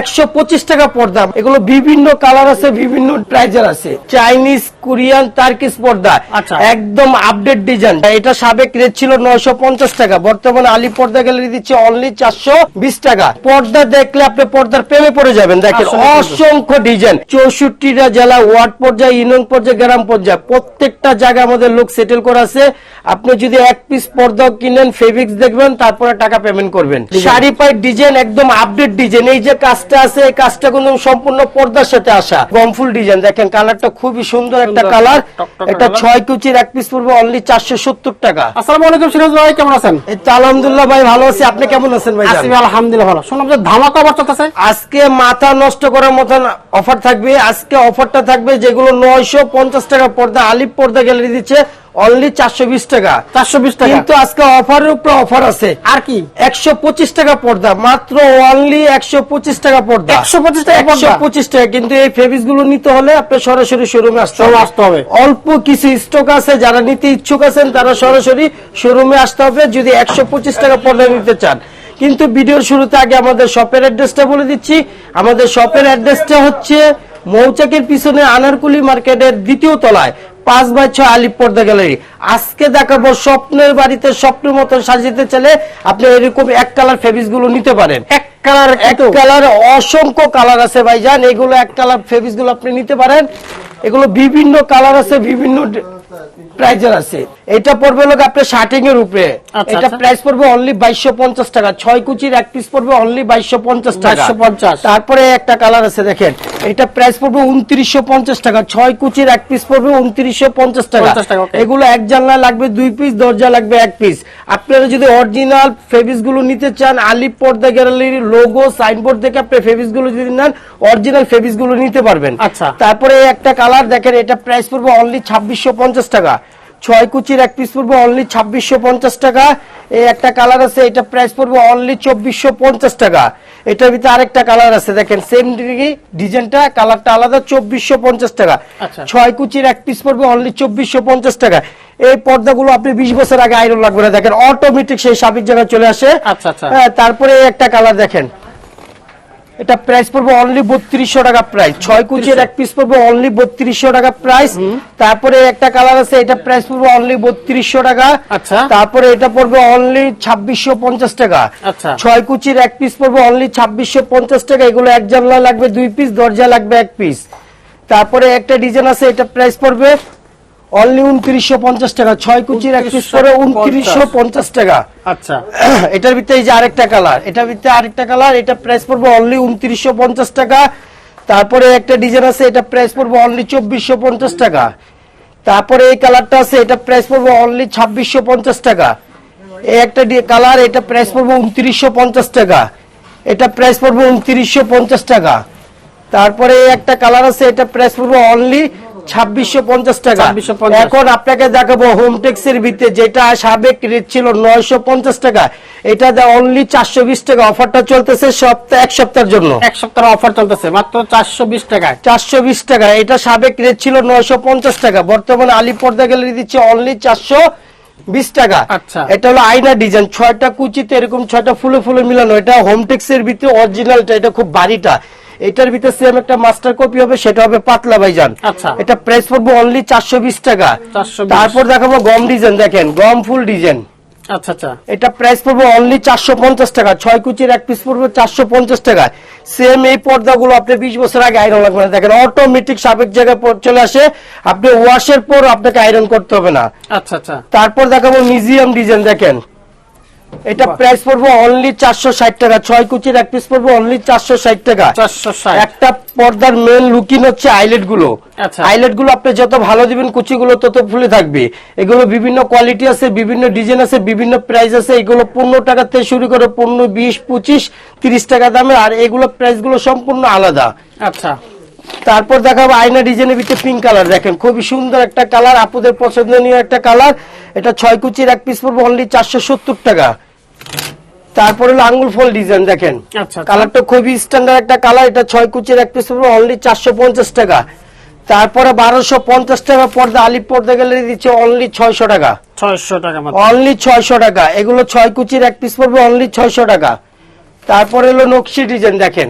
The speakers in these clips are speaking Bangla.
একশো পঁচিশ টাকা পর্দা। এগুলো বিভিন্ন কালার আছে বিভিন্ন প্রাইজের আছে। চাইনিজ কোরিয়ান টার্কিস পর্দা। আচ্ছা। একদম আপডেট ডিজাইন এটা সাবেক রেট ছিল নয়শো পঞ্চাশ টাকা। বর্তমানে আলী পর্দা গ্যালারি দিচ্ছে অনলি চারশো বিশ টাকা। পর্দা দেখলে আপনি পর্দার প্রেমে পড়ে যাবেন। দেখেন অসংখ্য ডিজাইন চৌষট্টিটা জেলা ওয়ার্ড পর্যায়ে ইউনিয়ন পর্যায়ে গ্রাম পর্যায়ে। প্রত্যেকটা জায়গায় আমাদের লোক সেটেল করা আছে। আপনি যদি এক পিস পর্দা কিনেন ফেব্রিক্স দেখবেন তারপরে টাকা পেমেন্ট করবেন। শাড়ি পাই ডিজাইন একদম আপডেট ডিজাইন এই যে কাজটা আছে এই কাজটা কিন্তু সম্পূর্ণ পর্দার সাথে আসা। গমফুল ডিজাইন দেখেন কালারটা খুবই সুন্দর একটা কালার এটা ছয় কুচির এক পিস পড়বে অনলি চারশো সত্তর টাকা। আসসালামু আলাইকুম সিরাজ ভাই কেমন আছেন? এই তো আলহামদুলিল্লাহ ভাই ভালো আছি। আপনি কেমন আছেন ভাই আসি আলহামদুলিল্লাহ ভালো। শুনলাম যে ধামাকা অফার চলতেছে। আজকে মাথা নষ্ট করার মতন অফার থাকবে। আজকে অফারটা থাকবে যেগুলো নয়শো পঞ্চাশ টাকা পর্দা আলিপ পর্দা গ্যালারি দিচ্ছে। অনলি চারশো বিশ টাকা। চারশো বিশ টাকা। কিন্তু আজকে অফারের উপর অফার আছে। আর কি? একশো পঁচিশ টাকা পর্দা মাত্র অনলি একশো পঁচিশ টাকা পর্দা। 125 টাকা একশো পঁচিশ টাকা। কিন্তু এই ফেব্রিক্সগুলো নিতে হলে আপনার সরাসরি শোরুমে আসতে হবে। আসতে হবে। অল্প কিছু স্টক আছে যারা নিতে ইচ্ছুক আছেন তারা সরাসরি শোরুমে আসতে হবে যদি একশো পঁচিশ টাকা পর্দা নিতে চান। কিন্তু ভিডিওর শুরুতে আগে আমাদের শপের অ্যাড্রেসটা বলে দিচ্ছি। আমাদের শপের অ্যাড্রেসটা হচ্ছে মৌচাকের পিছনে আনারকুলি মার্কেটের দ্বিতীয় তলায়। পাঁচ বাই ছয় আলিপ পর্দা গ্যালারি। আজকে দেখাবো স্বপ্নের বাড়িতে স্বপ্নের মতো সাজিতে চলে আপনি এরকম এক কালার ফেবিসগুলো নিতে পারেন। এক কালার এক কালার অসংখ্য কালার আছে ভাইজান। এগুলো এক কালার ফেব্রিক্সগুলো আপনি নিতে পারেন। এগুলো বিভিন্ন কালার আছে বিভিন্ন প্রাইজের আছে। এটা পড়বে লোক আপনার শার্টিং এর উপরে। আচ্ছা, এটা আচ্ছা। প্রাইস পড়বে অনলি বাইশশো পঞ্চাশ টাকা। ছয় কুচির এক পিস পড়বে অনলি বাইশশো পঞ্চাশ টাকা। 2250 তারপরে একটা কালার আছে দেখেন। এটা প্রাইস পড়বে উনত্রিশশো পঞ্চাশ টাকা। ছয় কুচির এক পিস পড়বে উনত্রিশশো পঞ্চাশ টাকা। 50 টাকা, okay। এগুলো এক জানলা লাগবে দুই পিস দরজা লাগবে এক পিস আপনারা যদি অরিজিনাল ফেব্রিক্সগুলো নিতে চান আলিপ পর্দা গ্যালারির লোগো সাইনবোর্ড দেখে আপনি ফেব্রিক্সগুলো যদি নেন অরিজিনাল ফেব্রিক্সগুলো নিতে পারবেন। আচ্ছা। তারপরে একটা কালার দেখেন এটা প্রাইস পড়বে অনলি ছাব্বিশশো পঞ্চাশ টাকা। ছয় কুচির এক পিস পড়বে অনলি ছাব্বিশশো পঞ্চাশ টাকা। এই একটা কালার আছে এটা প্রাইস পড়বে অনলি চব্বিশশো পঞ্চাশ টাকা। এটার ভিতরে আরেকটা কালার আছে দেখেন সেম ডিজাইনটা কালারটা আলাদা চব্বিশশো পঞ্চাশ টাকা। আচ্ছা। ছয় কুচির এক পিস পড়বে অনলি চব্বিশশো পঞ্চাশ টাকা। এই পর্দাগুলো আপনি বিশ বছর আগে আয়রন লাগবে না। দেখেন অটোমেটিক সেই সাবিক জায়গায় চলে আসে। আচ্ছা, আচ্ছা। হ্যাঁ, তারপরে একটা কালার দেখেন। এটা প্রাইস পড়বে অনলি বত্রিশশো টাকা প্রাইস ছয় কুচির এক পিস পড়বে অনলি বত্রিশশো টাকা প্রাইস তারপরে একটা কালার আছে এটা প্রাইস পড়বে অনলি বত্রিশশো টাকা। আচ্ছা। তারপরে এটা পড়বে অনলি ছাব্বিশশো পঞ্চাশ টাকা। আচ্ছা। ছয় কুচির এক পিস পড়বে অনলি ছাব্বিশশো পঞ্চাশ টাকা। এগুলো এক জানলা লাগবে দুই পিস দরজা লাগবে এক পিস তারপরে একটা ডিজাইন আছে এটা প্রাইস পড়বে অনলি উনত্রিশশো পঞ্চাশ টাকা। ছয় কুচির এক পিস পড়বে উনত্রিশশো পঞ্চাশ টাকা। আচ্ছা। এটার ভিতরে এই যে আরেকটা কালার এটার ভিতরে আরেকটা কালার এটা প্রাইস পড়বে অনলি উনত্রিশশো পঞ্চাশ টাকা। তারপরে একটা ডিজাইন আছে এটা প্রাইস পড়বে অনলি চব্বিশশো পঞ্চাশ টাকা। তারপরে এই কালারটা আছে এটা প্রাইস পড়বে অনলি ছাব্বিশশো পঞ্চাশ টাকা। এই একটা কালার এটা প্রাইস পড়বে উনত্রিশশো পঞ্চাশ টাকা। এটা প্রাইস পড়বে উনত্রিশশো পঞ্চাশ টাকা। তারপরে একটা কালার আছে এটা প্রাইস পড়বে অনলি ছাব্বিশশো পঞ্চাশ টাকা। 2650 এখন আপনাকে দেখাবো হোম এর ভিতরে যেটা সাবেক রেট ছিল নয়শো পঞ্চাশ টাকা। এটা অনলি চারশো বিশ টাকা অফারটা চলতেছে সপ্তাহ এক সপ্তাহের জন্য। এক সপ্তাহ অফার চলতেছে মাত্র চারশো বিশ টাকায় চারশো বিশ টাকা এটা সাবেক রেট ছিল নয়শো পঞ্চাশ টাকা। বর্তমানে আলী পর্দা গ্যালারি দিচ্ছে অনলি চারশো বিশ টাকা। আচ্ছা। এটা হলো আয়না ডিজাইন ছয়টা কুচিতে এরকম ছয়টা ফুলে ফুলে মিলানো। এটা হোম টেক্স এর ভিতরে অরিজিনালটা এটা খুব ভারীটা এটার ভিতরে সেম একটা মাস্টার কপি হবে সেটা হবে পাতলা ভাইজান। আচ্ছা। এটা প্রাইস পড়বে অনলি চারশো বিশ টাকা। তারপর দেখাবো গম ডিজাইন দেখেন গম ফুল ডিজাইন আচ্ছা আচ্ছা। এটা প্রাইস পড়বে অনলি চারশো পঞ্চাশ টাকা। ছয় কুচির এক পিস পড়বে চারশো পঞ্চাশ টাকা। সেম এই পর্দাগুলো আপনি বিশ বছর আগে আয়রন লাগবে না। দেখেন অটোমেটিক সাবেক জায়গায় চলে আসে। আপনি ওয়াশের পর আপনাকে আয়রন করতে হবে না। আচ্ছা আচ্ছা। তারপর দেখাবো মিউজিয়াম ডিজাইন দেখেন। এটা প্রাইস পড়ব অনলি চারশো ষাট টাকা। ছয় কুচির এক পিস পড়ব অনলি চারশো ষাট টাকা। একটা পর্দার মেন লুকিং হচ্ছে আইলেটগুলো। আচ্ছা। আইলেটগুলো আপনি যত ভালো দিবেন কুচি গুলো তত ফুলে থাকবে। এগুলো বিভিন্ন কোয়ালিটি আছে বিভিন্ন ডিজাইন আছে বিভিন্ন প্রাইস আছে। এগুলো পনেরো টাকা থেকে শুরু করে পনেরো বিশ পঁচিশ তিরিশ টাকা দামে। আর এগুলো প্রাইসগুলো সম্পূর্ণ আলাদা। আচ্ছা। তারপর দেখাবো আয়না ডিজাইনের ভিতরে পিঙ্ক কালার দেখেন। খুবই সুন্দর একটা কালার আপুদের পছন্দনীয় একটা কালার এটা ছয় কুচির এক পিস পড়বে অনলি চারশো সত্তর টাকা। তারপরে হলো আঙ্গুল ফল ডিজাইন দেখেন। আচ্ছা, আচ্ছা। কালারটা খুবই স্ট্যান্ডার্ড একটা কালার এটা ছয় কুচির এক পিস পড়বে অনলি চারশো পঞ্চাশ টাকা। তারপরে বারোশো পঞ্চাশ টাকা পর্দা আলিপ পর্দা গ্যালারি দিচ্ছে অনলি ছয়শো টাকা। ছয়শো টাকা অনলি ছয়শো টাকা। এগুলো ছয় কুচির এক পিস পড়বে অনলি ছয়শো টাকা। তারপরে হলো নকশি ডিজাইন দেখেন।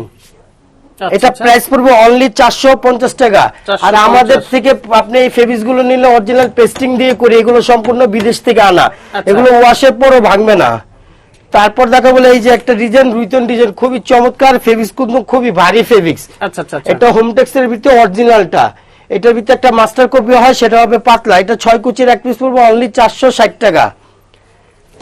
এটা আচ্ছা। প্রাইস পড়বে অনলি চারশো পঞ্চাশ টাকা। আর আমাদের থেকে আপনি এই ফেব্রিক্সগুলো নিলে অরিজিনাল পেস্টিং দিয়ে করে এগুলো সম্পূর্ণ বিদেশ থেকে আনা। আচ্ছা। এগুলো ওয়াশের পরও ভাঙবে না। তারপর দেখা বলে এই যে একটা ডিজাইন রুইতন ডিজাইন খুবই চমৎকার ফেব্রিক্স কিন্তু খুবই ভারী ফেব্রিক্স আচ্ছা আচ্ছা আচ্ছা। এটা হোমটেক্স এর ভিতরে অরিজিনালটা এটার ভিতরে একটা মাস্টার কপি হয় সেটা হবে পাতলা। এটা ছয় কুচির এক পিস পড়বে অনলি চারশো ষাট টাকা।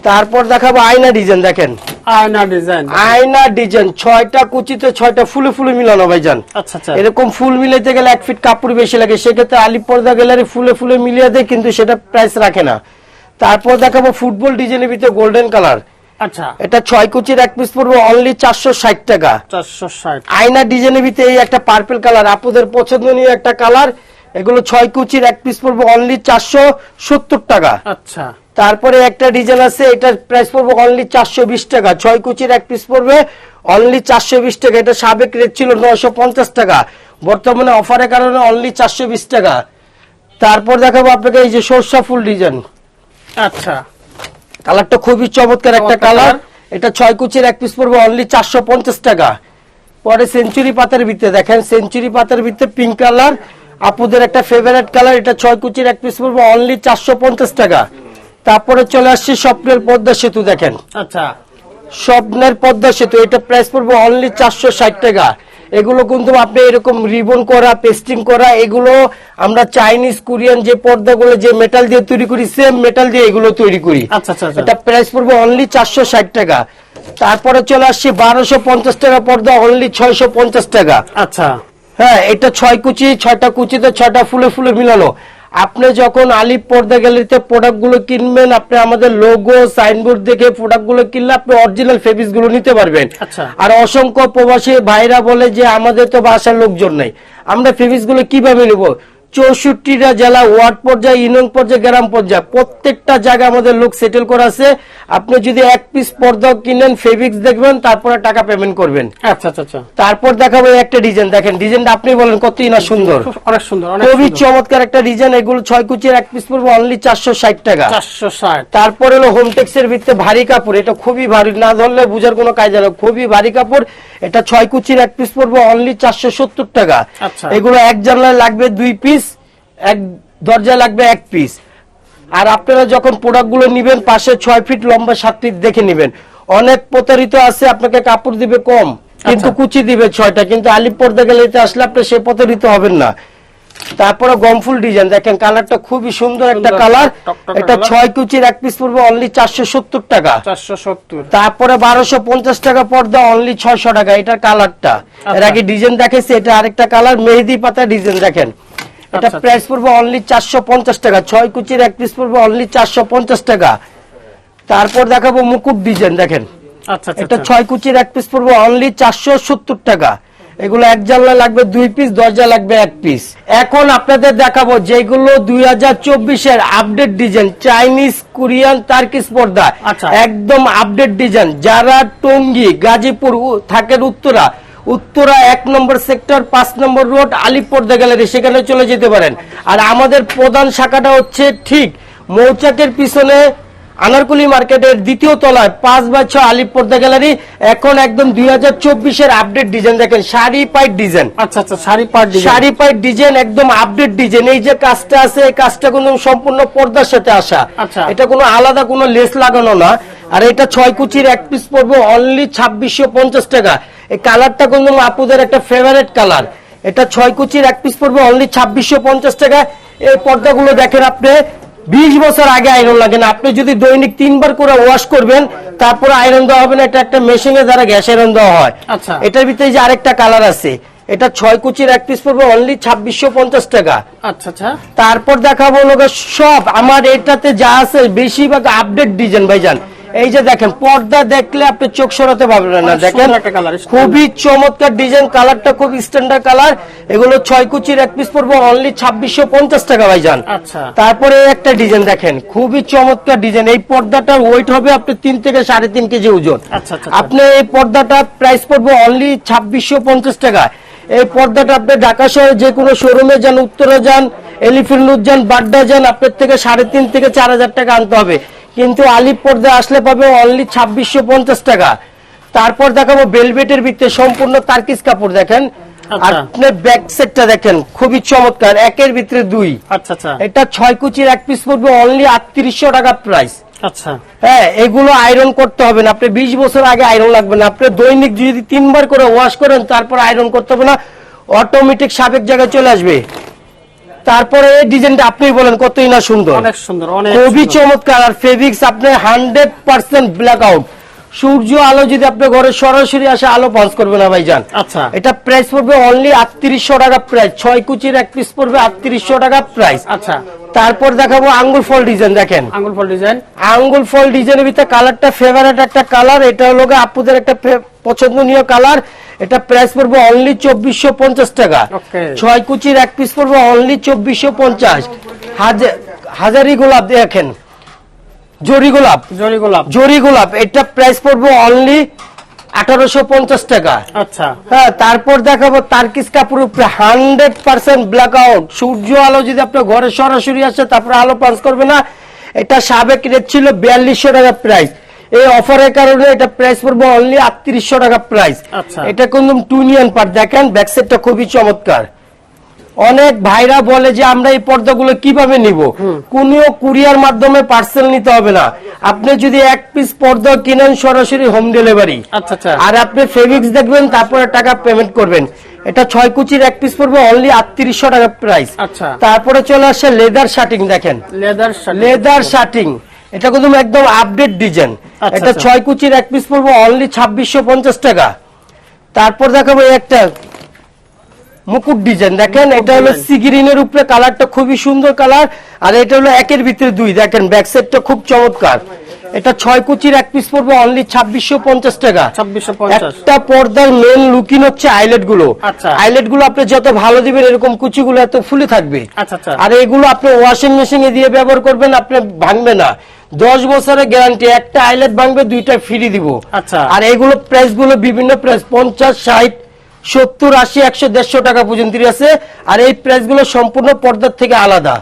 তারপর দেখাবো আয়না ডিজাইন দেখেন। আয়না ডিজাইন। আয়না ডিজাইন ছয়টা কুচিতে ছয়টা ফুলে ফুলে মিলানো ভাইজান আচ্ছা আচ্ছা। এরকম ফুল মিলাইতে গেলে এক ফিট কাপড় বেশি লাগে সেক্ষেত্রে আলিপ পর্দা গ্যালারি ফুলে ফুলে মিলিয়ে দেয় কিন্তু সেটা প্রাইস রাখে না। তারপর দেখাবো ফুটবল ডিজাইনের ভিতরে গোল্ডেন কালার আচ্ছা। এটা ছয় কুচির এক পিস পড়বে অনলি চারশো ষাট টাকা। চারশো ষাট। আয়না ডিজাইনের ভিতরে এই একটা পার্পল কালার আপুদের পছন্দনীয় একটা কালার এগুলো ছয় কুচির এক পিস পড়বে অনলি চারশো সত্তর টাকা। আচ্ছা। তারপরে একটা ডিজাইন আছে এটার প্রাইস পড়বে অনলি চারশো বিশ টাকা। ছয় কুচির এক পিস পড়বে অনলি চারশো বিশ টাকা। এটা সাবেক রেট ছিল নশো পঞ্চাশ টাকা। বর্তমানে অফারের কারণে অনলি চারশো বিশ টাকা। তারপর দেখাবো আপনাকে এই যে সর্ষা ফুল ডিজাইন আচ্ছা। কালারটা খুবই চমৎকার একটা কালার। এটা ছয় কুচির এক পিস পড়বে অনলি চারশো পঞ্চাশ টাকা। পরে সেঞ্চুরি পাতার ভিতরে দেখেন সেঞ্চুরি পাতার ভিতরে পিঙ্ক কালার আপুদের একটা ফেভারিট কালার এটা ছয় কুচির এক পিস পড়ব অনলি চারশো পঞ্চাশ টাকা। তারপরে চলে আসছি স্বপ্নের পদ্মা সেতু দেখেন। আচ্ছা। স্বপ্নের পদ্মা সেতু এটা প্রাইস পড়ব অনলি চারশো ষাট টাকা। এগুলো কিন্তু আপনি এরকম রিবন করা পেস্টিং করা এগুলো আমরা চাইনিজ কোরিয়ান যে পর্দাগুলো যে মেটাল দিয়ে তৈরি করি সেম মেটাল দিয়ে এগুলো তৈরি করি। আচ্ছা আচ্ছা আচ্ছা। এটা প্রাইস পড়বে অনলি চারশো ষাট টাকা। তারপরে চলে আসছি বারোশো পঞ্চাশ টাকা পর্দা অনলি ছয়শো পঞ্চাশ টাকা। আচ্ছা। হ্যাঁ এটা ছয় কুচি ছয়টা কুচিতে ছয়টা ফুলে ফুলে মিলানো আপনি যখন আলিপ পর্দা গ্যালারিতে প্রোডাক্টগুলো কিনবেন আপনি আমাদের লোগো সাইনবোর্ড দেখে প্রোডাক্টগুলো কিনলে আপনি অরিজিনাল ফেব্রিক্সগুলো নিতে পারবেন। আচ্ছা। আর অসংখ্য প্রবাসী ভাইরা বলে যে আমাদের তো বাসার লোকজন নাই। আমরা ফেব্রিক্সগুলো কীভাবে নেব? চৌষট্টিটা জেলা ওয়ার্ড পর্যায়ে ইউনিয়ন পর্যায়ে গ্রাম পর্যায়ে প্রত্যেকটা জায়গায় আমাদের লোক সেটেল করা আছে। আপনি যদি এক পিস পর্দা কিনেন ফেব্রিক্স দেখবেন তারপরে টাকা পেমেন্ট করবেন। আচ্ছা আচ্ছা আচ্ছা। তারপর দেখাবো একটা ডিজাইন দেখেন ডিজাইনটা আপনি বলেন কতই না সুন্দর। অনেক সুন্দর খুবই চমৎকার একটা ডিজাইন এগুলো ছয় কুচির এক পিস পড়বে অনলি চারশো ষাট টাকা। চারশো ষাট। তারপর হলো হোমটেক্স এর ভিতরে ভারী কাপড় এটা খুবই ভারী না ধরলে বুঝার কোনো কাজ না খুবই ভারী কাপড় এটা ছয় কুচির এক পিস পড়বে অনলি চারশো সত্তর টাকা। আচ্ছা। এগুলো এক জানলায় লাগবে দুই পিস এক দরজায় লাগবে এক পিস আর আপনারা যখন প্রোডাক্টগুলো নিবেন পাশে ছয় ফিট লম্বা সাত ফিট দেখে নিবেন। অনেক প্রতারিত আছে আপনাকে কাপড় দিবে কম কিন্তু আচ্ছা। কুচি দিবে ছয়টা। কিন্তু আলিপ পর্দা গেলেতে আসলে আপনি সে প্রতারিত হবেন না। তারপরে গমফুল ডিজাইন দেখেন কালারটা খুবই সুন্দর একটা কালার এটা ছয় কুচির এক পিস পড়বে অনলি চারশো সত্তর টাকা। চারশো সত্তর। তারপরে বারোশো পঞ্চাশ টাকা পর্দা অনলি ছয়শো টাকা। এটার কালারটা এর আচ্ছা। আগে ডিজাইন দেখেছি এটা আরেকটা কালার মেহেদি পাতা ডিজাইন দেখেন। এটা আচ্ছা। প্রাইস পড়বে অনলি চারশো পঞ্চাশ টাকা। ছয় কুচির এক পিস পড়বে অনলি চারশো পঞ্চাশ টাকা। তারপর দেখাবো মুকুট ডিজাইন দেখেন। আচ্ছা আচ্ছা এটা আচ্ছা। ছয় কুচির এক পিস পড়বে অনলি চারশো সত্তর টাকা। এগুলো এক জানলা লাগবে দুই পিস দরজা লাগবে এক পিস এখন আপনাদের দেখাবো যেগুলো দুই হাজার চব্বিশের update design Chinese Korean Turkish পর্দা। আচ্ছা। একদম আপডেট ডিজাইন যারা টঙ্গী গাজীপুর থাকেন উত্তরা উত্তরা এক নম্বর সেক্টর পাঁচ নম্বর রোড আলিপর্দা গ্যালারি সেখানে চলে যেতে পারেন। আর আমাদের প্রধান শাখাটা হচ্ছে ঠিক মৌচাকের পিছনে আনারকুলি মার্কেটের দ্বিতীয় তলায় পাঁচ বাই ছ আলিপর্দা গ্যালারি। এখন একদম দুই হাজার চব্বিশের আপডেট ডিজাইন দেখেন শাড়ি পাইট ডিজাইন আচ্ছা আচ্ছা শাড়ি ডিজাইন শাড়ি পাইট ডিজাইন একদম আপডেট ডিজাইন এই যে কাজটা আছে এই কাজটা কিন্তু সম্পূর্ণ পর্দার সাথে আসা। আচ্ছা। এটা কোনো আলাদা কোনো লেস লাগানো না। আর এটা ছয় কুচির এক পিস পড়বে অনলি ছাব্বিশশো পঞ্চাশ টাকা। এই কালারটা কিন্তু আপুদের একটা ফেভারিট কালার। এটা ছয় কুচির এক পিস পড়বে অনলি ছাব্বিশশো পঞ্চাশ টাকা এই পর্দাগুলো দেখেন আপনি বিশ বছর আগে আয়রন লাগে না। আপনি যদি দৈনিক তিনবার করে ওয়াশ করবেন তারপরে আয়রন দেওয়া হবে না এটা একটা মেশিনে দ্বারা গ্যাস আয়রন দেওয়া হয়। আচ্ছা। এটার ভিতরে যে আরেকটা কালার আছে এটা ছয় কুচির এক পিস পড়বে অনলি ছাব্বিশশো পঞ্চাশ টাকা। আচ্ছা আচ্ছা। তারপর দেখাবো লোক সব। আমার এটাতে যা আছে বেশিরভাগ আপডেট ডিজাইন ভাইজান। এই যে দেখেন পর্দা দেখলে আপনি চোখ সরাতে পারবেন না দেখেন। খুবই চমৎকার ডিজাইন কালারটা খুব স্ট্যান্ডার্ড কালার এগুলো ছয় কুচির এক পিস পড়ব অনলি ছাব্বিশশো পঞ্চাশ টাকা ভাইজান। আচ্ছা। তারপরে একটা ডিজাইন দেখেন খুবই চমৎকার ডিজাইন এই পর্দাটার ওয়েট হবে আপনি তিন থেকে সাড়ে তিন কেজি ওজন। আচ্ছা, আচ্ছা, আপনি এই পর্দাটা প্রাইস পড়বে অনলি ছাব্বিশশো পঞ্চাশ টাকা। এই পর্দাটা আপনি ঢাকা শহরে যে কোনো শোরুমে যান উত্তরে যান এলিফেন্ট যান বাড্ডা যান আপনার থেকে সাড়ে তিন থেকে চার হাজার টাকা আনতে হবে। কিন্তু আলিপ পর্দা আসলে পাবে অনলি ছাব্বিশশো পঞ্চাশ টাকা। তারপর দেখাবো বেলভেটের ভিতরে সম্পূর্ণ তার্কিস কাপড় দেখেন। আচ্ছা। আপনার ব্যাক সেটটা দেখেন খুবই চমৎকার একের ভিতরে দুই। আচ্ছা আচ্ছা। এটা ছয় কুচির এক পিস পড়বে অনলি আটত্রিশশো টাকা প্রাইস আচ্ছা। হ্যাঁ এগুলো আয়রন করতে হবে না। আপনি বিশ বছর আগে আয়রন লাগবে না। আপনি দৈনিক যদি তিনবার করে ওয়াশ করেন তারপর আয়রন করতে হবে না। অটোমেটিক সাবেক জায়গায় চলে আসবে। তারপরে এই ডিজাইনটা আপনি বলেন কতই না সুন্দর। অনেক সুন্দর অনেক খুবই চমৎকার আর ফেব্রিক্স আপনি হান্ড্রেড পার্সেন্ট ব্ল্যাক আউট সূর্য আলো যদি আপনার ঘরে সরাসরি আসে আলো পাঞ্চ করবে না ভাইজান। আচ্ছা। এটা প্রাইস পড়বে অনলি আটত্রিশশো টাকা প্রাইস ছয় কুচির এক পিস পড়বে আটত্রিশশো টাকা প্রাইস আচ্ছা। তারপর দেখাবো আঙ্গুল ফল ডিজাইন দেখেন। আঙ্গুল ফল ডিজাইন আঙ্গুল ফল ডিজাইনের ভিতরে কালারটা ফেভারেট একটা কালার এটা হলো আপুদের একটা পছন্দনীয় কালার এটা প্রাইস পড়বে অনলি চব্বিশশো পঞ্চাশ টাকা। ছয় কুচির এক পিস পড়বে অনলি চব্বিশশো পঞ্চাশ। হাজারি গোলাপ দেখেন। জরি গোলাপ। জরি গোলাপ। জরি গোলাপ এটা প্রাইস পড়বে অনলি আঠারোশো পঞ্চাশ টাকা। আচ্ছা। হ্যাঁ তারপর দেখাবো তার্কিস কাপুর উপরে হান্ড্রেড পার্সেন্ট ব্ল্যাক আউট সূর্য আলো যদি আপনার ঘরে সরাসরি আসে তারপরে আলো পাস করবে না। এটা সাবেক রেট ছিল বিয়াল্লিশশো টাকা প্রাইস এই অফারের কারণে এটা প্রাইস পড়বে অনলি আটত্রিশশো টাকা প্রাইস আচ্ছা। এটা কিন্তু টুনিয়ন পার দেখেন ব্যাকসেটটা খুবই চমৎকার। অনেক ভাইরা বলে যে আমরা এই পর্দাগুলো কীভাবে নিব? কোন কুরিয়ার মাধ্যমে পার্সেল নিতে হবে না। আপনি যদি এক পিস পর্দা কিনেন সরাসরি হোম ডেলিভারি আচ্ছা আচ্ছা। আর আপনি ফেব্রিক্স দেখবেন তারপরে টাকা পেমেন্ট করবেন। এটা ছয় কুচির এক পিস পড়বে অনলি আটত্রিশশো টাকা প্রাইস আচ্ছা। তারপরে চলে আসে লেদার শার্টিং দেখেন। লেদার লেদার শার্টিং এটা কিন্তু একদম আপডেট ডিজাইন আচ্ছা, এটা আচ্ছা। ছয় কুচির এক পিস পড়বে অনলি ছাব্বিশশো পঞ্চাশ টাকা। তারপর দেখাবো একটা মুকুট ডিজাইন দেখেন এটা হলো design। সি উপরে কালারটা খুবই সুন্দর কালার আর এটা হলো একের ভিতরে দুই। দেখেন ব্যাক সাইডটা খুব চমৎকার। এটা ছয় কুচির এক পিস পড়বে অনলি ছাব্বিশশো পঞ্চাশ টাকা। একটা পর্দার মেন লুকিং হচ্ছে আইলেটগুলো। আচ্ছা। আইলেটগুলো আপনি যত ভালো দিবেন এরকম কুচিগুলো এত ফুলে থাকবে। আচ্ছা আচ্ছা। আর এগুলো আপনি ওয়াশিং মেশিনে দিয়ে ব্যবহার করবেন আপনি ভাঙবে না। দশ বছরের গ্যারান্টি একটা আইলেট ভাঙবে দুইটা ফ্রি দিব। আচ্ছা। আর এগুলো প্রাইসগুলো বিভিন্ন প্রাইস পঞ্চাশ ষাট সত্তর আশি একশো দেড়শো টাকা পর্যন্ত আছে। আর এই প্রাইসগুলো সম্পূর্ণ পর্দার থেকে আলাদা।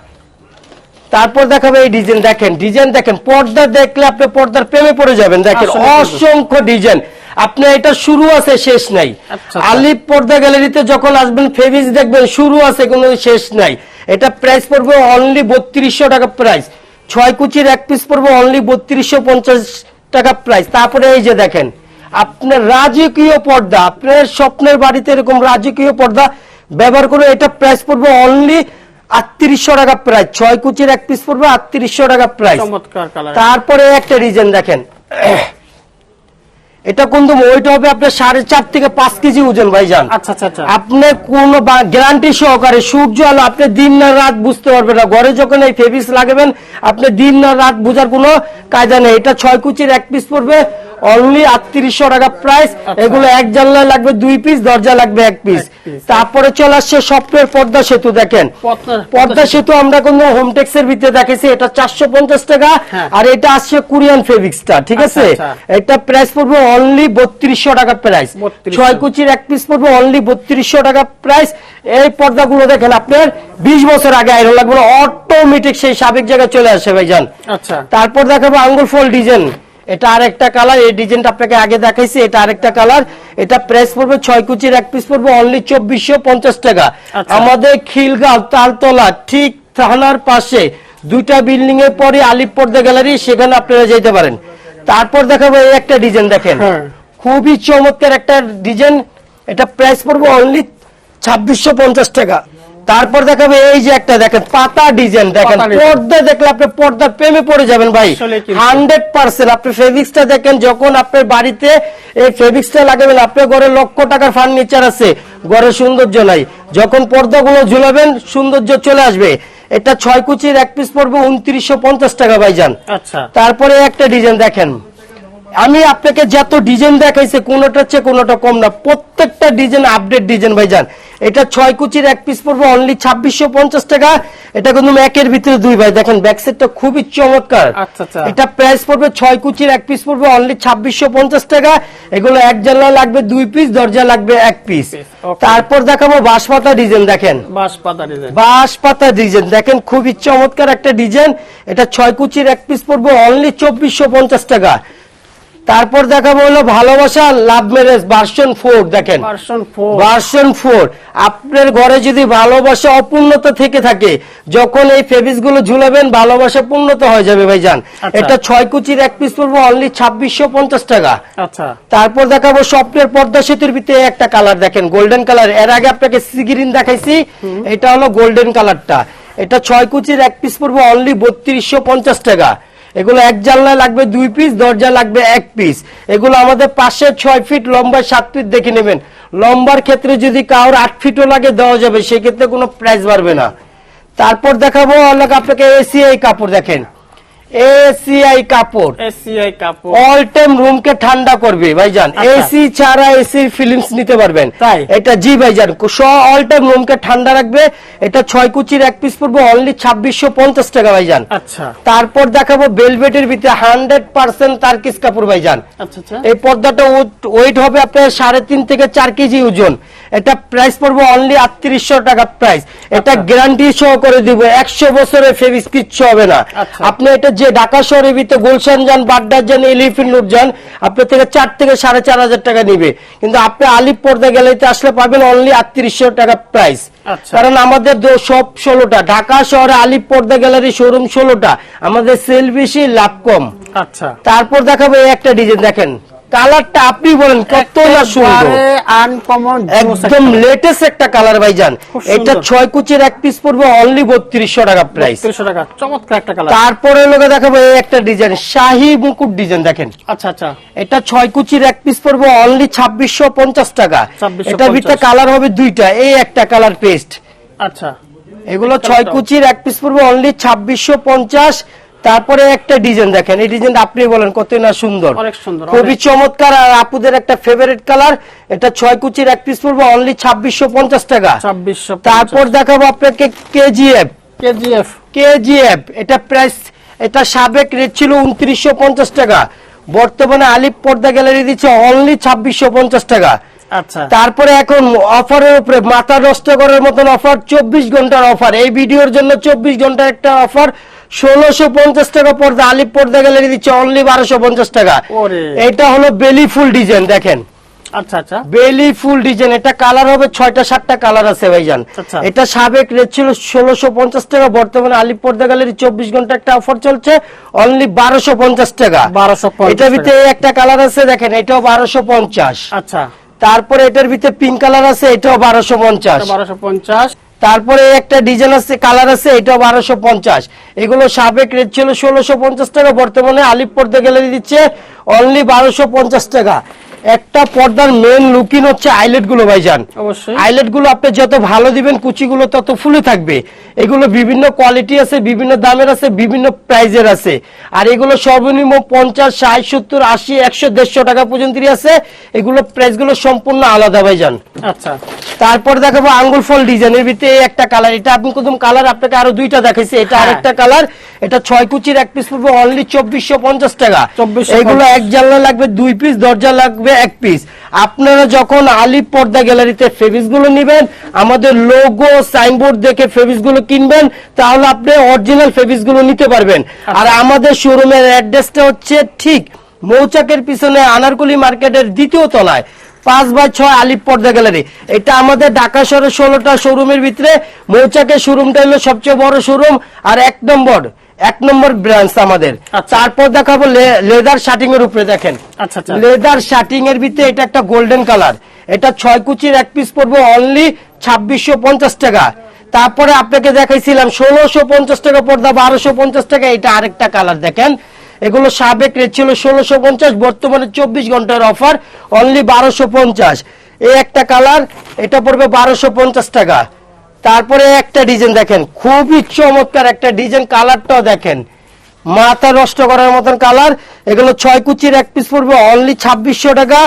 তারপর দেখাবে এই ডিজাইন দেখেন ডিজাইন দেখেন পর্দা দেখলে আপনি পর্দার প্রেমে পড়ে যাবেন। দেখেন অসংখ্য ডিজাইন আপনি এটা শুরু আছে শেষ নাই। আচ্ছা। আলিপ পর্দা গ্যালারিতে যখন আসবেন ফেভিস দেখবেন শুরু আছে কোনো শেষ নাই। এটা প্রাইস পড়বে অনলি বত্রিশশো টাকা প্রাইস ছয় কুচির এক পিস পড়বে অনলি বত্রিশশো পঞ্চাশ টাকা প্রাইস তারপরে এই যে দেখেন আপনার রাজকীয় পর্দা আপনার স্বপ্নের বাড়িতে এরকম রাজকীয় পর্দা ব্যবহার করে এটা প্রাইস পড়বে অনলি আটত্রিশশো টাকা প্রাইস ছয় কুচির এক পিস পড়বে আটত্রিশশো টাকা প্রাইস তারপরে একটা রিজন দেখেন। এটা কিন্তু ওইটা হবে আপনার সাড়ে চার থেকে পাঁচ কেজি ওজন ভাই যান আচ্ছা আচ্ছা। আপনি কোন গ্যারান্টি সহকারে সূর্য আলো আপনি দিন না রাত বুঝতে পারবেন না। ঘরে যখন এই ফেভিস লাগাবেন আপনি দিন না রাত বুঝার কোনো কায়দা নেই। এটা ছয় কুচির এক পিস পড়বে। অনলি আটত্রিশশো টাকা প্রাইস এগুলো এক জানলায় লাগবে দুই পিস দরজা লাগবে এক পিস তারপরে চলে আসছে স্বপ্নের পর্দা সেতু দেখেন। পদ্মা- পর্দা সেতু আমরা কোন হোমটেক্স এর ভিতরে দেখেছি এটা চারশো পঞ্চাশ টাকা। হ্যাঁ। আর এটা আসছে কোরিয়ান ফেব্রিক্সটা ঠিক আচ্ছা, আছে? আচ্ছা। এটা প্রাইস পড়বে অনলি বত্রিশশো টাকা প্রাইস ছয় কুচির এক পিস পড়বে অনলি বত্রিশশো টাকা প্রাইস এই পর্দাগুলো দেখেন আপনার বিশ বছর আগে আইরন লাগবে অটোমেটিক সেই সাবেক জায়গায় চলে আসে ভাইজান। আচ্ছা। তারপর দেখাবো আঙ্গুল ফল ডিজাইন এটা আরেকটা কালার এই ডিজাইনটা আপনাকে আগে দেখাইছি এটা আরেকটা কালার এটা প্রাইস পড়বে ছয় কুচির এক পিস পড়বে অনলি চব্বিশশো পঞ্চাশ টাকা। আচ্ছা। আমাদের খিলগাঁও তালতলা ঠিক থানার পাশে দুইটা বিল্ডিং এর পরে আলিপ পর্দা গ্যালারি সেখানে আপনারা যেতে পারেন। তারপর দেখাবো এই একটা ডিজাইন দেখেন। হ্যাঁ। খুবই চমৎকার একটা ডিজাইন এটা প্রাইস পড়বে অনলি ছাব্বিশশো পঞ্চাশ টাকা। তারপর দেখাবে এই যে একটা দেখেন পাতা ডিজাইন দেখেন পর্দা দেখলে আপনি পর্দার প্রেমে পড়ে যাবেন ভাই। হান্ড্রেড পার্সেন্ট আপনি ফেব্রিক্সটা দেখেন যখন আপনার বাড়িতে এই ফেব্রিক্সটা লাগাবেন আপনার ঘরে লক্ষ টাকার ফার্নিচার আছে ঘরে সৌন্দর্য নাই। যখন পর্দাগুলো ঝুলাবেন সৌন্দর্য চলে আসবে। এটা ছয় কুচির এক পিস পড়বে উনত্রিশশো পঞ্চাশ টাকা ভাইজান। আচ্ছা। তারপরে একটা ডিজাইন দেখেন। আমি আপনাকে যত ডিজাইন দেখাইছে কোনোটা হচ্ছে কোনোটা কম না। প্রত্যেকটা ডিজাইন আপডেট ডিজাইন ভাই যান এটা ছয় কুচির এক পিস পড়বে অনলি ছাব্বিশশো পঞ্চাশ টাকা। এটা কিন্তু একের ভিতরে দুই ভাই। দেখেন ব্যাক সাইডটা খুবই চমৎকার। আচ্ছা, আচ্ছা। এটা প্রাইস পড়বে ছয় কুচির এক পিস পড়বে অনলি ছাব্বিশশো পঞ্চাশ টাকা। এগুলো এক জানলা লাগবে দুই পিস দরজা লাগবে এক পিস. তারপর দেখাবো বাঁশপাতা ডিজাইন দেখেন। বাস পাতা ডিজাইন। বাঁশ পাতা ডিজাইন দেখেন খুবই চমৎকার একটা ডিজাইন। এটা ছয় কুচির এক পিস পড়বে অনলি চব্বিশশো পঞ্চাশ টাকা। তারপর দেখাবো হলো ভালোবাসা লাভ ম্যারেজ ভার্সন ফোর দেখেন। ভার্সন ফোর আপনার ঘরে যদি ভালোবাসা অপূর্ণতা থেকে থাকে যখন এই ফেবিসগুলো ঝুলাবেন ভালোবাসা পূর্ণতা হয়ে যাবে ভাইজান। আচ্ছা। এটা ছয় কুচির এক পিস পড়ব অনলি ছাব্বিশশো পঞ্চাশ টাকা। আচ্ছা। তারপর দেখাবো স্বপ্নের পদ্মা সেতুর ভিতরে একটা কালার দেখেন গোল্ডেন কালারের আগে আপনাকে সিগ্রিন দেখাইছি এটা হলো গোল্ডেন কালারটা এটা ছয় কুচির এক পিস পড়ব অনলি বত্রিশশো পঞ্চাশ টাকা। এগুলো এক জানলায় লাগবে দুই পিস দরজা লাগবে এক পিস এগুলো আমাদের পাশে ছয় ফিট লম্বা, সাত ফিট দেখে নেবেন। লম্বার ক্ষেত্রে যদি কারোর আট ফিটও লাগে দেওয়া যাবে, সেক্ষেত্রে কোনো প্রাইস বাড়বে না। তারপর দেখাবো আপনাকে এসিআই কাপড় দেখেন। এসিআই কাপড়। এসিআই কাপড়। অল টাইম রুমকে ঠান্ডা করবে ভাইজান। আচ্ছা। এসি ছাড়া এসির ফিলিংস নিতে পারবেন। তাই? এটা জি ভাইজান অল টাইম রুমকে ঠান্ডা রাখবে। এটা ছয় কুচির এক পিস পড়ব অনলি ছাব্বিশশো পঞ্চাশ টাকা ভাইজান। আচ্ছা। তারপর দেখাবো বেলভেটের ভিতরে হান্ড্রেড পার্সেন্ট তারকিস কাপড় ভাইজান। আচ্ছা আচ্ছা। এই পর্দাটা ওয়েট হবে আপনার সাড়ে তিন থেকে চার কেজি ওজন। এটা প্রাইস পড়বে অনলি আটত্রিশশো টাকা প্রাইস এটা আচ্ছা। গ্যারান্টি সহ করে দিব একশো বছরের ফেবিস কিচ্ছু হবে না। আচ্ছা। আপনি এটা যে ঢাকা শহরের ভিতরে গুলশান যান বাড্ডার যান এলিফিন রোড যান আপনার থেকে চার থেকে সাড়ে চার হাজার টাকা নিবে। কিন্তু আপনি আলিপ পর্দা গ্যালারিতে আসলে পাবেন অনলি আটত্রিশশো টাকা প্রাইস আচ্ছা। কারণ আমাদের সব ষোলোটা ঢাকা শহরে আলিপ পর্দা গ্যালারি শোরুম ষোলোটা আমাদের সেল বেশি লাভ কম। আচ্ছা। তারপর দেখাবো একটা ডিজাইন দেখেন। কালারটা আপনি বলেন কত না সুন্দর। আনকমন একদম লেটেস্ট একটা কালার ভাইজান। এটা ছয় কুচির এক পিস পড়বে অনলি বত্রিশশো টাকা প্রাইস টাকা চমৎকার একটা কালার তারপরে লোকে দেখাবো এই একটা ডিজাইন শাহী মুকুট ডিজাইন দেখেন। আচ্ছা আচ্ছা। এটা ছয় কুচির এক পিস পড়বে অনলি ছাব্বিশশো পঞ্চাশ টাকা। 2650 এটা ভিতরে কালার হবে দুইটা এই একটা কালার পেস্ট আচ্ছা। এগুলো ছয় কুচির এক পিস পড়বে অনলি ছাব্বিশশো পঞ্চাশ। তারপরে একটা ডিজাইন দেখেন এই ডিজাইন আপনি বলেন কত না সুন্দর। অনেক সুন্দর, খুবই চমৎকার আর আপুদের একটা ফেভারিট কালার এটা ছয় কুচির এক পিস পড়বে অনলি ছাব্বিশশো পঞ্চাশ টাকা। ছাব্বিশশো তারপর দেখাবো আপনাকে কেজিএফ। কেজিএফ। কেজিএফ এটা প্রাইস এটা সাবেক রেট ছিল উনত্রিশশো পঞ্চাশ টাকা। বর্তমানে আলিপ পর্দা গ্যালারি দিচ্ছে অনলি ছাব্বিশশো পঞ্চাশ টাকা। আচ্ছা। তারপরে এখন অফারের উপরে মাথা নষ্ট করার মতন অফার চব্বিশ ঘণ্টার অফার। এই ভিডিওর জন্য চব্বিশ ঘণ্টার একটা অফার। ষোলোশো পঞ্চাশ টাকা পর্দা আলিপ পর্দা গ্যালারি দিচ্ছে অনলি বারোশো পঞ্চাশ টাকা। এটা হলো বেলি ফুল ডিজাইন দেখেন। আচ্ছা আচ্ছা। বেলি ফুল ডিজাইন এটা কালার হবে ছয়টা সাতটা কালার আছে ভাইজান। আচ্ছা। এটা সাবেক রেট ছিল ষোলোশো পঞ্চাশ টাকা বর্তমানে আলিপ পর্দা গ্যালারি চব্বিশ ঘণ্টা একটা অফার চলছে অনলি বারোশো পঞ্চাশ টাকা। 1250 এটার ভিতরে একটা কালার আছে দেখেন এটাও বারোশো পঞ্চাশ। আচ্ছা। তারপরে এটার ভিতরে পিঙ্ক কালার আছে এটাও বারোশো পঞ্চাশ। বারোশো পঞ্চাশ। তারপরে একটা ডিজাইন আছে, কালার আছে, এটাও বারোশো পঞ্চাশ। এগুলো সাবেক রেট ছিল ষোলোশো পঞ্চাশ টাকা, বর্তমানে আলিপ পর্দা গ্যালারি দিচ্ছে অনলি বারোশো পঞ্চাশ টাকা। একটা পর্দার মেন লুকিং হচ্ছে আইলেটগুলো ভাইজান। আইলেটগুলো আপনি যত ভালো দিবেন কুচিগুলো তত ফুলে থাকবে। এগুলো বিভিন্ন কোয়ালিটি আছে বিভিন্ন দামের আছে বিভিন্ন প্রাইজের আছে। আর এগুলো সর্বনিম্ন পঞ্চাশ ষাট সত্তর আশি একশো দেড়শো টাকা পর্যন্ত আছে। এগুলো প্রাইসগুলো সম্পূর্ণ আলাদা ভাইজান। আচ্ছা। তারপর দেখাবো আঙ্গুল ফল ডিজাইনের ভিতরে একটা কালার এটা আপনি প্রথম কালার আপনাকে আরও দুইটা দেখাইছি। এটা হ্যাঁ। আরেকটা কালার এটা ছয় কুচির এক পিস পড়বে অনলি চব্বিশশো পঞ্চাশ টাকা। 2450 এগুলো এক জানলা লাগবে দুই পিস দরজা লাগবে এক পিস আপনারা যখন আলিপ পর্দা গ্যালারিতে ফেবিসগুলো নিবেন, আমাদের লোগো সাইনবোর্ড দেখে ফেবিসগুলো কিনবেন, তাহলে আপনি অরিজিনাল ফেবিসগুলো নিতে পারবেন। আর আমাদের শোরুমের অ্যাড্রেসটা হচ্ছে ঠিক মৌচাকের পিছনে আনারকুলি মার্কেটের দ্বিতীয় তলায়, পাঁচ বাই ছয় আলিপ পর্দা গ্যালারি এটা আমাদের ঢাকা শহরের ষোলোটা শোরুমের ভিতরে। মৌচাকের শোরুমটা হলো সবচেয়ে বড় শোরুম আর এক নম্বর। এক নম্বর ব্রাঞ্চ আমাদের। আচ্ছা। তারপর দেখাবো লেদার শার্টিং এর উপরে দেখেন। আচ্ছা আচ্ছা। লেদার শার্টিং এর ভিতরে এটা একটা গোল্ডেন কালার এটা ছয় কুচির এক পিস পড়বে অনলি ছাব্বিশশো পঞ্চাশ টাকা। তারপরে আপনাকে দেখাইছিলাম ষোলোশো পঞ্চাশ টাকা পর্দা বারোশো পঞ্চাশ টাকা। এটা আরেকটা কালার দেখেন। এগুলো সাবেক রেট ছিল ষোলোশো পঞ্চাশ বর্তমানে চব্বিশ ঘণ্টার অফার অনলি বারোশো পঞ্চাশ। এই একটা কালার এটা পড়বে বারোশো পঞ্চাশ টাকা। তারপরে একটা ডিজাইন দেখেন খুবই চমৎকার একটা ডিজাইন কালারটাও দেখেন। মাথা নষ্ট করার মতন কালার এগুলো ছয় কুচির এক পিস পড়বে অনলি ছাব্বিশশো টাকা।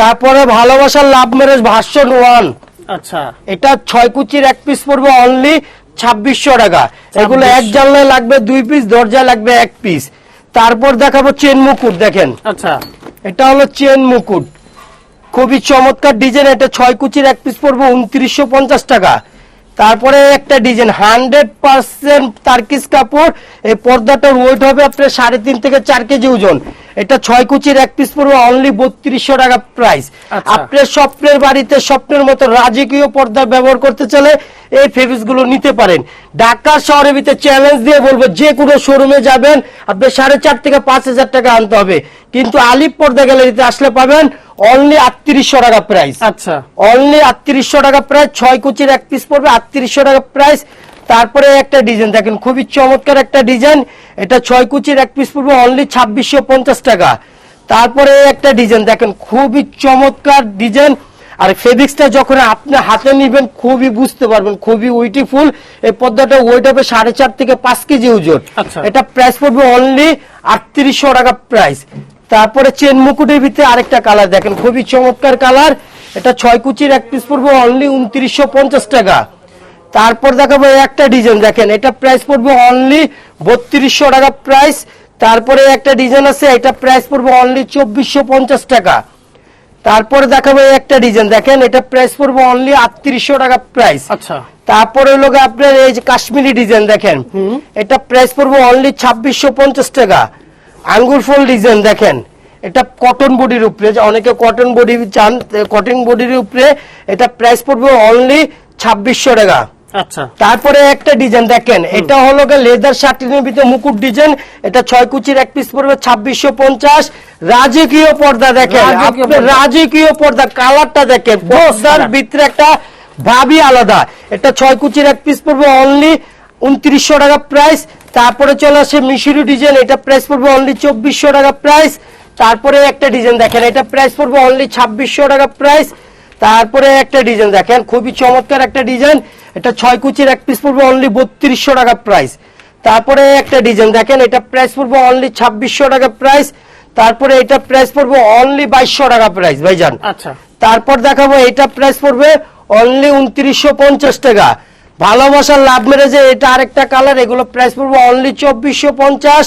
তারপরে ভালোবাসার লাভ ম্যারেজ ভার্সন ওয়ান আচ্ছা। এটা ছয় কুচির এক পিস পড়বে অনলি ছাব্বিশশো টাকা। এগুলো এক জানলায় লাগবে দুই পিস দরজায় লাগবে এক পিস তারপর দেখাবো চেন মুকুট দেখেন। আচ্ছা। এটা হলো চেন মুকুট। খুবই চমৎকার ডিজাইন এটা ছয় কুচির এক পিস পড়বে উনত্রিশশো পঞ্চাশ টাকা। তারপরে একটা ডিজাইন, হান্ড্রেড পার্সেন্ট তার্কিস কাপড়। এই পর্দাটার ওয়েট হবে আপনার সাড়ে তিন থেকে চার কেজি ওজন। এটা ছয় কুচির এক পিস পড়বে অনলি বত্রিশশো টাকা প্রাইস আচ্ছা। আপনার স্বপ্নের বাড়িতে স্বপ্নের মতো রাজকীয় পর্দা ব্যবহার করতে চলে এই ফেব্রিক্সগুলো নিতে পারেন। ঢাকা শহরের ভিতরে চ্যালেঞ্জ দিয়ে বলব যে কোনো শোরুমে যাবেন আপনি সাড়ে চার থেকে পাঁচ হাজার টাকা আনতে হবে। কিন্তু আলিপ পর্দা গ্যালারিতে আসলে পাবেন অনলি আটত্রিশশো টাকা প্রাইস আচ্ছা। অনলি আটত্রিশশো টাকা প্রাইস ছয় কুচির এক পিস পড়বে আটত্রিশশো টাকা প্রাইস তারপরে একটা ডিজাইন দেখেন খুবই চমৎকার একটা ডিজাইন এটা ছয় কুচির এক পিস পড়বে অনলি ছাব্বিশশো পঞ্চাশ টাকা। তারপরে একটা ডিজাইন দেখেন খুবই চমৎকার ডিজাইন আর ফেব্রিক্সটা যখন আপনি হাতে নিবেন খুবই বুঝতে পারবেন খুবই ওয়েটিফুল এই পদ্মাটা ওয়েট হবে সাড়ে চার থেকে পাঁচ কেজি ওজন। আচ্ছা। এটা প্রাইস পড়বে অনলি আটত্রিশশো টাকা প্রাইস তারপরে চেন মুকুটের ভিতরে আরেকটা কালার দেখেন খুবই চমৎকার কালার এটা ছয় কুচির এক পিস পড়বে অনলি উনত্রিশশো পঞ্চাশ টাকা। তারপর দেখাবো একটা ডিজাইন দেখেন এটা প্রাইস পড়বে অনলি বত্রিশশো টাকা প্রাইস তারপরে একটা ডিজাইন আছে এটা প্রাইস পড়বে অনলি চব্বিশশো পঞ্চাশ টাকা। তারপরে দেখাবো একটা ডিজাইন দেখেন এটা প্রাইস পড়বে অনলি আটত্রিশশো টাকা প্রাইস আচ্ছা। তারপরে হলো আপনার এই যে কাশ্মীরি ডিজাইন দেখেন এটা প্রাইস পড়বে অনলি ছাব্বিশশো পঞ্চাশ টাকা। আঙ্গুর ফুল ডিজাইন দেখেন এটা কটন বডির উপরে যে অনেকে কটন বডি চান কটন বডির উপরে এটা প্রাইস পড়বে অনলি ছাব্বিশশো টাকা। আচ্ছা। তারপরে একটা ডিজাইন দেখেন এটা হলো লেদার শার্টিনের ভিতরে মুকুট ডিজাইন এটা ছয় কুচির এক পিস পড়বে ছাব্বিশশো পঞ্চাশ। রাজকীয় পর্দা দেখেন রাজকীয় পর্দা। কালারটা দেখেন পর্দার ভিতরে একটা ভাবি আলাদা। এটা ছয় কুচির এক পিস পড়বে অনলি উনত্রিশশো টাকা প্রাইস তারপরে চলে আসে মিশরি ডিজাইন এটা প্রাইস পড়বে অনলি চব্বিশশো টাকা প্রাইস তারপরে একটা ডিজাইন দেখেন এটা প্রাইস পড়বে অনলি ছাব্বিশশো টাকা প্রাইস তারপরে একটা ডিজাইন দেখেন খুবই চমৎকার একটা ডিজাইন। এটা ছয় কুচির এক পিস পড়বে অনলি বত্রিশশো টাকা প্রাইস তারপরে একটা ডিজাইন দেখেন এটা প্রাইস পড়বে অনলি ছাব্বিশশো টাকা প্রাইস তারপরে এটা প্রাইস পড়বে অনলি বাইশশো টাকা প্রাইস ভাইজান। আচ্ছা। তারপর দেখাবো এটা প্রাইস পড়বে অনলি উনত্রিশশো পঞ্চাশ টাকা। ভালোবাসার লাভ মেরেছে এটা আরেকটা কালার এগুলো প্রাইস পড়বে অনলি চব্বিশশো পঞ্চাশ।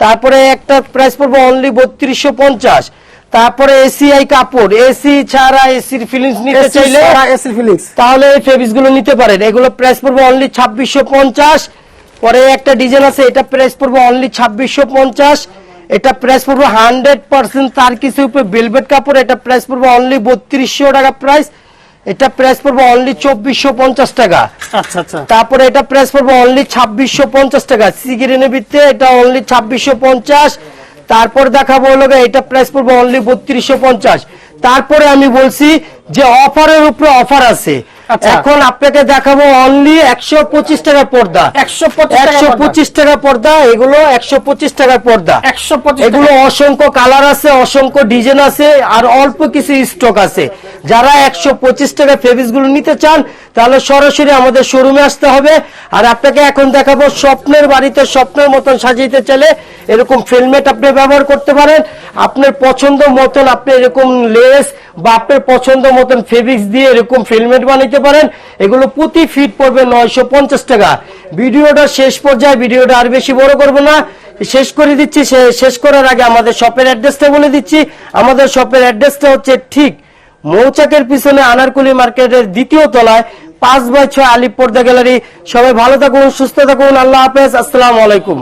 তারপরে একটা প্রাইস পড়বে অনলি বত্রিশশো পঞ্চাশ। তারপরে এসিআই কাপড় এসি ছাড়া এসির ফিলিংস নিতে চাইলে এসির ফিলিংস তাহলে এই ফেব্রিক্সগুলো নিতে পারেন। এগুলো প্রাইস পড়বে অনলি ছাব্বিশশো পঞ্চাশ। পরে একটা ডিজাইন আছে এটা প্রাইস পড়বে অনলি ছাব্বিশশো পঞ্চাশ। এটা প্রাইস পড়বে হান্ড্রেড পার্সেন্ট তার কিছু উপরে বেলভেট কাপড় এটা প্রাইস পড়বে অনলি বত্রিশশো টাকা প্রাইস এটা প্রাইস পড়বে অনলি চব্বিশশো পঞ্চাশ টাকা। আচ্ছা আচ্ছা। তারপরে এটা প্রাইস পড়বে অনলি ছাব্বিশশো পঞ্চাশ টাকা। সিগিরিনের ভিত্তিতে এটা অনলি ছাব্বিশশো পঞ্চাশ। তারপর দেখাবো হলো এটা প্রাইস পড়বে অনলি বত্রিশশো পঞ্চাশ। তারপরে আমি বলছি যে অফারের উপরে অফার আছে। আচ্ছা। এখন আপনাকে দেখাবো অনলি একশো পঁচিশ টাকা পর্দা। একশো পঁচিশ টাকা পর্দা। এগুলো একশো পঁচিশ টাকার পর্দা। একশো পঁচিশ এগুলো অসংখ্য কালার আছে অসংখ্য ডিজাইন আছে আর অল্প কিছু স্টক আছে। যারা একশো পঁচিশ টাকা ফেব্রিক্সগুলো নিতে চান তাহলে সরাসরি আমাদের শোরুমে আসতে হবে। আর আপনাকে এখন দেখাবো স্বপ্নের বাড়িতে স্বপ্নের মতন সাজিয়ে চলে এরকম ফিলমেট আপনি ব্যবহার করতে পারেন। আপনার পছন্দ মতন আপনি এরকম লেস বা আপনার পছন্দ মতন ফেব্রিক্স দিয়ে এরকম ফিলমেট বানাইতে পারেন। এগুলো প্রতি ফিট পড়বে নয়শো পঞ্চাশ টাকা। ভিডিওটা শেষ পর্যায়ে, ভিডিওটা আর বেশি বড় করব না। শেষ করে দিচ্ছি শেষ করার আগে আমাদের শপের অ্যাড্রেসটা বলে দিচ্ছি। আমাদের শপের অ্যাড্রেসটা হচ্ছে ঠিক মৌচাকের পিছনে আনারকুলি মার্কেটের দ্বিতীয় তলায় পাঁচ বাই ছয় আলিপ পর্দা গ্যালারি। সবাই ভালো থাকুন, সুস্থ থাকুন, আল্লাহ হাফেজ, আসসালামু আলাইকুম।